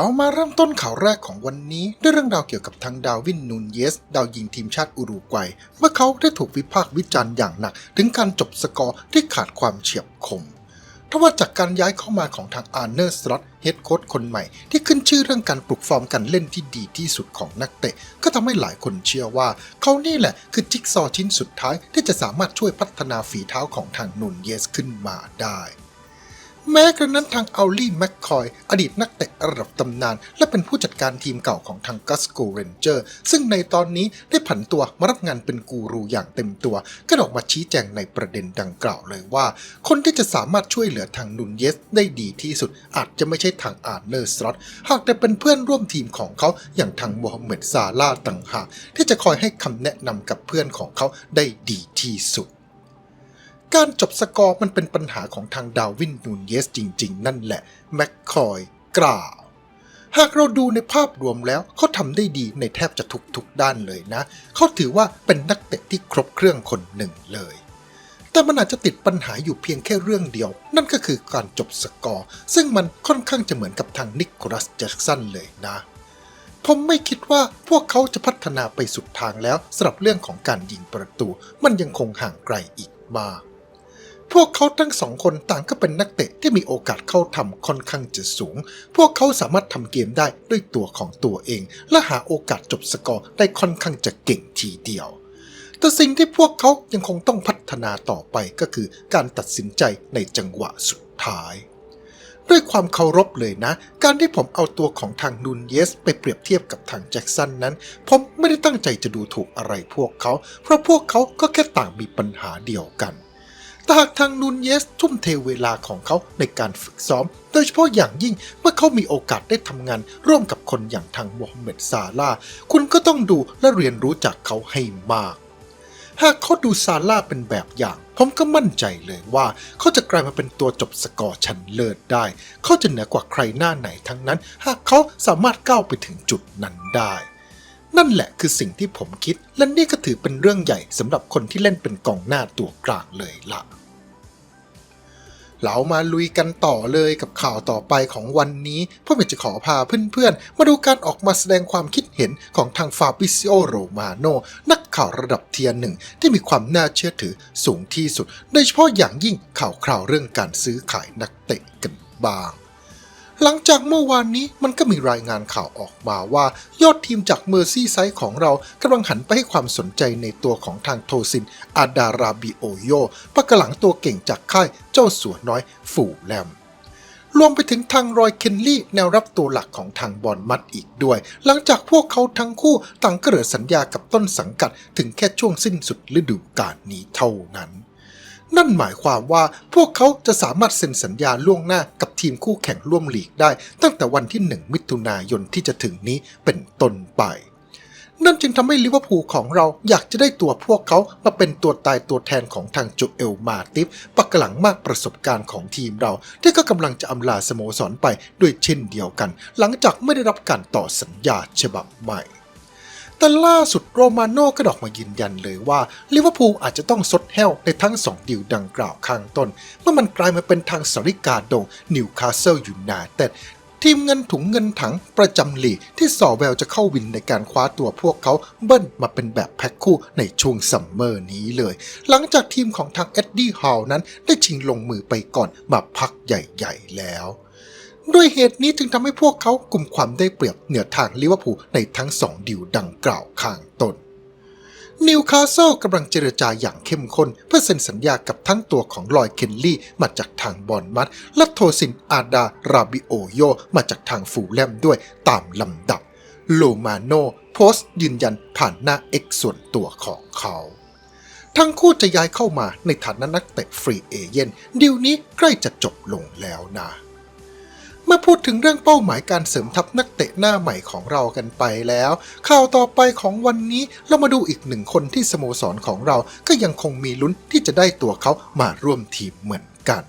เรามาเริ่มต้นข่าวแรกของวันนี้ด้วยเรื่องราวเกี่ยวกับทางดาวินนูนเยส ดาวยิงทีมชาติอุรุกวัย เมื่อเขาได้ถูกวิพากษ์วิจารณ์อย่างหนัก ถึงการจบสกอร์ที่ขาดความเฉียบคมทว่าจากการย้ายเข้ามาของทางอาร์เนอร์สล็อตเฮดโค้ชคนใหม่ ที่ขึ้นชื่อเรื่องการปลุกฟอร์มการเล่นที่ดีที่สุดของนักเตะ ก็ทำให้หลายคนเชื่อว่า เขานี่แหละคือจิ๊กซอว์ชิ้นสุดท้ายที่จะสามารถช่วยพัฒนาฝีเท้าของทางนูนเยสขึ้นมาได้ แม้กระนั้นทางอัลลี่แมคคอย อดีตนักเตะระดับตำนาน และเป็นผู้จัดการทีมเก่าของทางกัสโกเรนเจอร์ ซึ่งในตอนนี้ได้ผันตัวมารับงานเป็นกูรูอย่างเต็มตัว ก็ออกมาชี้แจงในประเด็นดังกล่าวเลยว่า คนที่จะสามารถช่วยเหลือทางนุนเยสได้ดีที่สุด อาจจะไม่ใช่ทางอาร์เนอร์สล็อตหากแต่เป็นเพื่อนร่วมทีมของเขาอย่างทางโมฮัมเหม็ดซาลาต่างหากที่จะคอยให้คำแนะนำกับเพื่อนของเขาได้ดีที่สุด การจบสกอร์มันเป็นปัญหาของทางดาวินนูนเยสจริง ๆ นั่นแหละแม็คคอยกล่าว หากเราดูในภาพรวมแล้วเขาทำได้ดีในแทบจะทุกๆด้านเลยนะ เขาถือว่าเป็นนักเตะที่ครบเครื่องคนหนึ่งเลย แต่มันอาจจะติดปัญหาอยู่เพียงแค่เรื่องเดียว นั่นก็คือการจบสกอร์ ซึ่งมันค่อนข้างจะเหมือนกับทางนิโคลัสแจ็คสันเลยนะผมไม่คิดว่าพวกเขาจะพัฒนาไปสุดทางแล้วสำหรับเรื่องของการยิงประตู มันยังคงห่างไกลอีกมาก พวกเขาทั้งสองคนต่างก็เป็นนักเตะที่มีโอกาสเข้าทำค่อนข้างจะสูง พวกเขาสามารถทำเกมได้ด้วยตัวของตัวเอง และหาโอกาสจบสกอร์ได้ค่อนข้างจะเก่งทีเดียว แต่สิ่งที่พวกเขายังคงต้องพัฒนาต่อไปก็คือการตัดสินใจในจังหวะสุดท้ายด้วยความเคารพเลยนะ การที่ผมเอาตัวของทางนูนเยส ไปเปรียบเทียบกับทางแจ็คสันนั้น ผมไม่ได้ตั้งใจจะดูถูกอะไรพวกเขา เพราะพวกเขาก็แค่ต่างมีปัญหาเดียวกัน ต่หากทางนูนเยส ทุ่มเทเวลาของเขาในการฝึกซ้อม โดยเฉพาะอย่างยิ่งเมื่อเขามีโอกาสได้ทำงาน ร่วมกับคนอย่างทางโมฮัมเหม็ดซาลา คุณก็ต้องดูและเรียนรู้จากเขาให้มาก หากเขาดูซาร่าเป็นแบบอย่าง ผมก็มั่นใจเลยว่า เขาจะกลายมาเป็นตัวจบสกอร์ชั้นเลิศได้ เขาจะเหนือกว่าใครหน้าไหนทั้งนั้น หากเขาสามารถก้าวไปถึงจุดนั้นได้นั่นแหละคือสิ่งที่ผมคิด และนี่ก็ถือเป็นเรื่องใหญ่สำหรับคนที่เล่นเป็นกองหน้าตัวกลางเลยล่ะ เรามาลุยกันต่อเลยกับข่าวต่อไปของวันนี้พ่อจะขอพาเพื่อนๆ มาดูการออกมาแสดงความคิดเห็นของทางฟาบิซิโอโรมาโนนักข่าวระดับเทียร์หนึ่งที่มีความน่าเชื่อถือสูงที่สุด โดยเฉพาะอย่างยิ่งข่าวคราวเรื่องการซื้อขายนักเตะกันบ้าง หลังจากเมื่อวานนี้มันก็มีรายงานข่าวออกมาว่า ยอดทีมจากเมอร์ซี่ไซด์ของเรากำลังหันไปให้ความสนใจในตัวของทางโทซิน อาดาราบิโอโยปะกหลังตัวเก่งจากค่ายเจ้าสัวน้อยฝูแลมรวมไปถึงทางรอยเคนลี่แนวรับตัวหลักของทางบอลมัดอีกด้วย หลังจากพวกเขาทั้งคู่ต่างก็เหลือสัญญากับต้นสังกัดถึงแค่ช่วงสิ้นสุดฤดูกาลนี้เท่านั้น นั่นหมายความว่าพวกเขาจะสามารถเซ็นสัญญาล่วงหน้ากับทีมคู่แข่งร่วมลีกได้ ตั้งแต่วันที่ 1 มิถุนายนที่จะถึงนี้เป็นต้นไป นั่นจึงทำให้ลิเวอร์พูลของเราอยากจะได้ตัวพวกเขามาเป็นตัวตายตัวแทนของทางโจเอลมาติฟปักหลังมากประสบการณ์ของทีมเรา ที่ก็กำลังจะอำลาสโมสรไปด้วยเช่นเดียวกัน หลังจากไม่ได้รับการต่อสัญญาฉบับใหม่ แต่ล่าสุดโรมาโน่ก็ดอกมายืนยันเลยว่าลิเวอร์พูลอาจจะต้องซดแห้วในทั้งสองดีลดังกล่าวข้างต้น เมื่อมันกลายมาเป็นทางสริกาดงนิวคาสเซิลยูไนเต็ดทีมเงินถุงเงินถังประจำลีกที่สอแววจะเข้าวินในการคว้าตัวพวกเขาเบิ้ลมาเป็นแบบแพ็คคู่ในช่วงซัมเมอร์นี้เลย หลังจากทีมของทางเอ็ดดี้ฮาลนั้นได้ชิงลงมือไปก่อนมาพักใหญ่ ๆ แล้ว ด้วยเหตุนี้จึงทำให้พวกเขากลุ่มความได้เปรียบเหนือทางลิเวอร์พูลในทั้งสองดิวดังกล่าวข้างต้นนิวคาสเซิลกำลังเจรจาอย่างเข้มข้น เพื่อเซ็นสัญญากับทั้งตัวของลอยเคนลี่มาจากทางบอลมัดและโทซินอาดาราบิโอโยมาจากทางฟูแลมด้วยตามลำดับ โลมาโนโพสต์ยืนยันผ่านหน้าเอกส่วนตัวของเขา ทั้งคู่จะย้ายเข้ามาในฐานะนักเตะฟรีเอเย่นดีลนี้ใกล้จะจบลงแล้วนะ เมื่อพูดถึงเรื่องเป้าหมายการเสริมทัพนักเตะหน้าใหม่ของเรากันไปแล้ว ข่าวต่อไปของวันนี้เรามาดูอีกหนึ่งคนที่สโมสรของเราก็ยังคงมีลุ้นที่จะได้ตัวเขามาร่วมทีมเหมือนกัน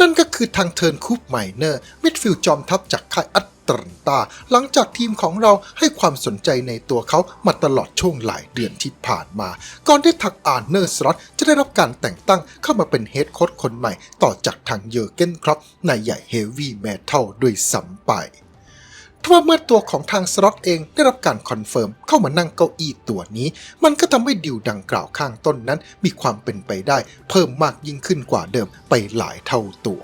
นั่นก็คือทางเทิร์นคูปไมเนอร์มิดฟิลด์จอมทัพจากค่ายอัต แลนตา หลังจากทีมของเราให้ความสนใจในตัวเขามาตลอดช่วงหลายเดือนที่ผ่านมา ก่อนที่ทักอาร์เนอร์สล็อตจะได้รับการแต่งตั้งเข้ามาเป็นเฮดโค้ชคนใหม่ต่อจากทางเยอร์เกนครอปนายใหญ่เฮฟวี่เมทัลด้วยซ้ำไปทว่าเมื่อตัวของทางสล็อตเองได้รับการคอนเฟิร์มเข้ามานั่งเก้าอี้ตัวนี้ มันก็ทำให้ดิวดังกล่าวข้างต้นนั้น มีความเป็นไปได้ เพิ่มมากยิ่งขึ้นกว่าเดิมไปหลายเท่าตัว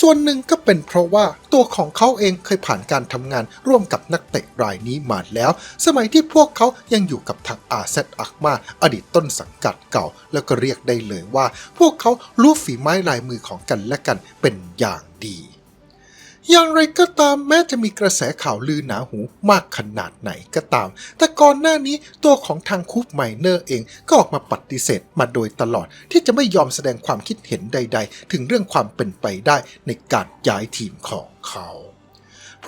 ส่วนหนึ่งก็เป็นเพราะว่าตัวของเขาเองเคยผ่านการทำงานร่วมกับนักเตะรายนี้มาแล้ว สมัยที่พวกเขายังอยู่กับทางอาเซตอักมาอดีตต้นสังกัดเก่า แล้วก็เรียกได้เลยว่า พวกเขารู้ฝีไม้ลายมือของกันและกันเป็นอย่างดี อย่างไรก็ตามแม้จะมีกระแสข่าวลือหนาหูมากขนาดไหนก็ตาม แต่ก่อนหน้านี้ตัวของทางคูปไมเนอร์เองก็ออกมาปฏิเสธมาโดยตลอดที่จะไม่ยอมแสดงความคิดเห็นใด ๆ ถึงเรื่องความเป็นไปได้ในการย้ายทีมของเขา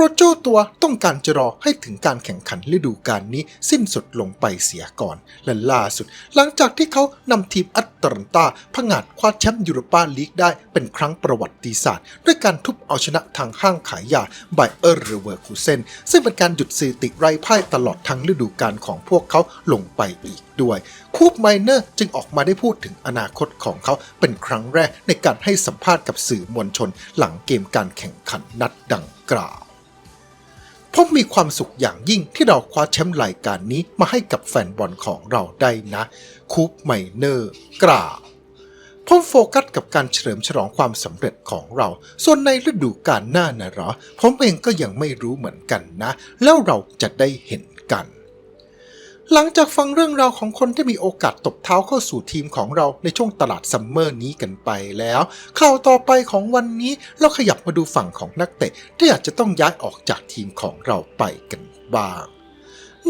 ราะเจ้าตัวต้องการจะรอให้ถึงการแข่งขันฤดูกาลนี้สิ้นสุดลงไปเสียก่อน และล่าสุด หลังจากที่เขานำทีมอัตแลนตาผงาดคว้าแชมป์ยูโรปาลีกได้เป็นครั้งประวัติศาสตร์ ด้วยการทุบเอาชนะทางห้างขายยาไบเออร์เรเวอร์คูเซนซึ่งเป็นการหยุดสถิติไร้พ่ายตลอดทั้งฤดูกาลของพวกเขาลงไปอีกด้วย คูปไมเนอร์จึงออกมาได้พูดถึงอนาคตของเขาเป็นครั้งแรกในการให้สัมภาษณ์กับสื่อมวลชน หลังเกมการแข่งขันนัดดังกล่าว ผมมีความสุขอย่างยิ่งที่เราคว้าแชมป์รายการนี้มาให้กับแฟนบอลของเราได้นะคูปไมเนอร์กล่าวผมโฟกัสกับการเฉลิมฉลองความสำเร็จของเรา ส่วนในฤดูกาลหน้านะหรอ ผมเองก็ยังไม่รู้เหมือนกันนะ แล้วเราจะได้เห็นกัน หลังจากฟังเรื่องราวของคนที่มีโอกาสตบเท้าเข้าสู่ทีมของเราในช่วงตลาดซัมเมอร์นี้กันไปแล้วข่าวต่อไปของวันนี้เราขยับมาดูฝั่งของนักเตะที่อาจจะต้องย้ายออกจากทีมของเราไปกันบ้าง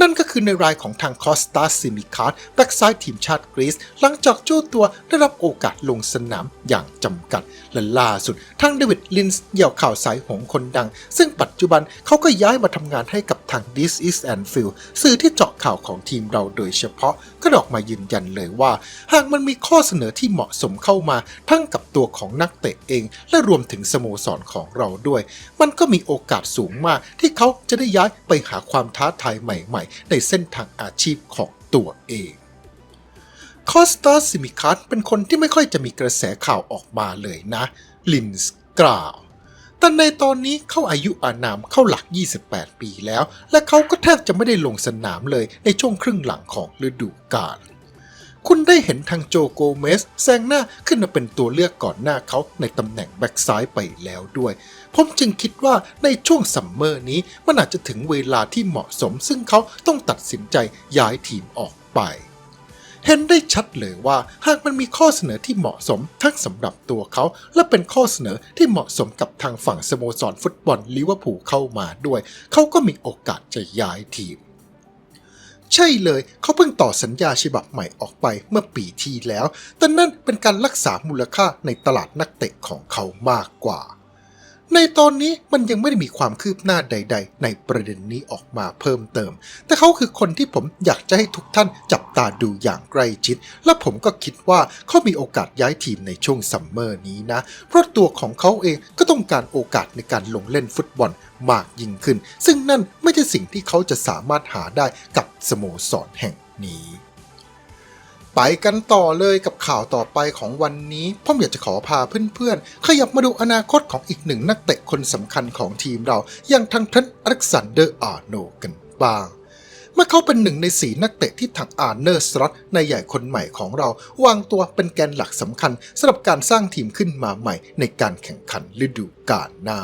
นั่นก็คือในรายของทางคอสตาซิมิคาร์ดแบ็กซ้ายทีมชาติกรีซหลังจากเจ้าตัวได้รับโอกาสลงสนามอย่างจำกัด และล่าสุดทางเดวิดลินส์เหยี่ยวข่าวสายหงคนดัง ซึ่งปัจจุบันเขาก็ย้ายมาทำงานให้กับทาง This is Anfield สื่อที่เจาะข่าวของทีมเราโดยเฉพาะก็ออกมายืนยันเลยว่า หากมันมีข้อเสนอที่เหมาะสมเข้ามา ทั้งกับตัวของนักเตะเอง และรวมถึงสโมสรของเราด้วย มันก็มีโอกาสสูงมากที่เขาจะได้ย้ายไปหาความท้าทายใหม่ๆในเส้นทางอาชีพของตัวเองคอสตาซิมิคัสเป็นคนที่ไม่ค่อยจะมีกระแสข่าวออกมาเลยนะ ลินส์กล่าว แต่ในตอนนี้เข้าอายุอานามเข้าหลัก 28 ปีแล้ว และเขาก็แทบจะไม่ได้ลงสนามเลยในช่วงครึ่งหลังของฤดูกาล คุณได้เห็นทางโจโกเมสแซงหน้าขึ้นมาเป็นตัวเลือกก่อนหน้าเขาในตำแหน่งแบ็กซ้ายไปแล้วด้วย ผมจึงคิดว่าในช่วงซัมเมอร์นี้ มันอาจจะถึงเวลาที่เหมาะสม ซึ่งเขาต้องตัดสินใจย้ายทีมออกไป เห็นได้ชัดเลยว่าหากมันมีข้อเสนอที่เหมาะสมทั้งสำหรับตัวเขา และเป็นข้อเสนอที่เหมาะสมกับทางฝั่งสโมสรฟุตบอลลิเวอร์พูลเข้ามาด้วย เขาก็มีโอกาสจะย้ายทีม ใช่เลยเขาเพิ่งต่อสัญญาฉบับใหม่ออกไปเมื่อปีที่แล้ว แต่นั่นเป็นการรักษามูลค่าในตลาดนักเตะของเขามากกว่า ในตอนนี้มันยังไม่ได้มีความคืบหน้าใด ๆ ในประเด็นนี้ออกมาเพิ่มเติม แต่เขาคือคนที่ผมอยากจะให้ทุกท่านจับตาดูอย่างใกล้ชิด และผมก็คิดว่าเขามีโอกาสย้ายทีมในช่วงซัมเมอร์นี้นะ เพราะตัวของเขาเองก็ต้องการโอกาสในการลงเล่นฟุตบอลมากยิ่งขึ้น ซึ่งนั่นไม่ใช่สิ่งที่เขาจะสามารถหาได้กับสโมสรแห่งนี้ ไปกันต่อเลยกับข่าวต่อไปของวันนี้ผมอยากจะขอพาเพื่อนๆ ขยับมาดูอนาคตของอีกหนึ่งนักเตะคนสำคัญของทีมเรา อย่างทางเทรนต์อเล็กซานเดอร์อาร์โนกันบ้างเมื่อเขาเป็นหนึ่งในสีนักเตะที่ทางอาร์เนอร์สล็อตในใหญ่คนใหม่ของเรา วางตัวเป็นแกนหลักสำคัญสำหรับการสร้างทีมขึ้นมาใหม่ในการแข่งขันฤดูกาลหน้า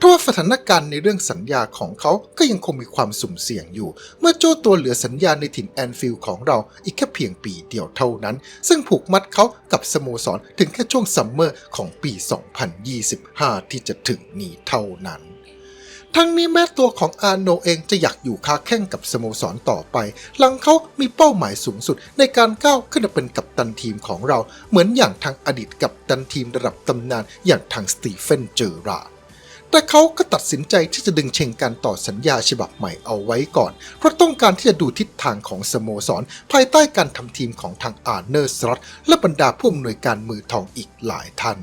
ทว่าสถานการณ์ในเรื่องสัญญาของเขาก็ยังคงมีความสุ่มเสี่ยงอยู่ เมื่อโจ้ตัวเหลือสัญญาในถิ่นแอนฟิลด์ของเราอีกแค่เพียงปีเดียวเท่านั้น ซึ่งผูกมัดเขากับสโมสรถึงแค่ช่วงซัมเมอร์ของปี 2025 ที่จะถึงนี้เท่านั้นทั้งนี้แม้ตัวของอาร์โนเองจะอยากอยู่ค้าแข่งกับสโมสรต่อไป หลังเขามีเป้าหมายสูงสุดในการก้าวขึ้นเป็นกัปตันทีมของเรา เหมือนอย่างทางอดีตกัปตันทีมระดับตำนานอย่างทางสตีเฟนเจอราร์ด แต่เขาก็ตัดสินใจที่จะดึงเชงการต่อสัญญาฉบับใหม่เอาไว้ก่อน เพราะต้องการที่จะดูทิศทางของสโมสร ภายใต้การทำทีมของทางอาร์เนอร์สล็อตและบรรดาผู้อำนวยการมือทองอีกหลายท่าน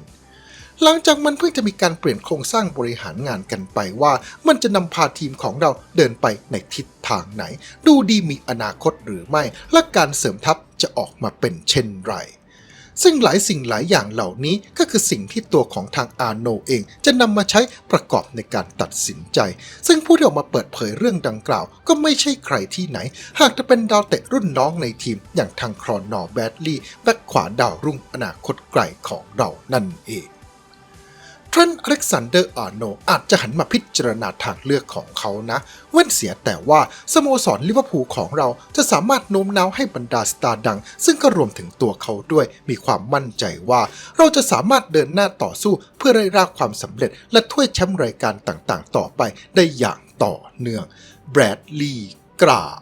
หลังจากมันเพิ่งจะมีการเปลี่ยนโครงสร้างบริหารงานกันไปว่ามันจะนำพาทีมของเราเดินไปในทิศทางไหน ดูดีมีอนาคตหรือไม่ และการเสริมทัพจะออกมาเป็นเช่นไร ซึ่งหลายสิ่งหลายอย่างเหล่านี้ก็คือสิ่งที่ตัวของทางอาโนเอง จะนำมาใช้ประกอบในการตัดสินใจ ซึ่งผู้ที่ออกมาเปิดเผยเรื่องดังกล่าว ก็ไม่ใช่ใครที่ไหน หากจะเป็นดาวเตะรุ่นน้องในทีม อย่างทางครอนนอร์แบดลี่แบ็คขวาดาวรุ่งอนาคตไกลของเรานั่นเอง เทรนต์อเล็กซานเดอร์อาร์โนอาจจะหันมาพิจารณาทางเลือกของเขานะ เว้นเสียแต่ว่าสโมสรลิเวอร์พูลของเราจะสามารถโน้มน้าวให้บรรดาสตาร์ดัง ซึ่งก็รวมถึงตัวเขาด้วยมีความมั่นใจว่า เราจะสามารถเดินหน้าต่อสู้เพื่อได้รับความสำเร็จ และถ้วยแชมป์รายการต่างๆ ต่อไปได้อย่างต่อเนื่องแบรดลีย์กล่าว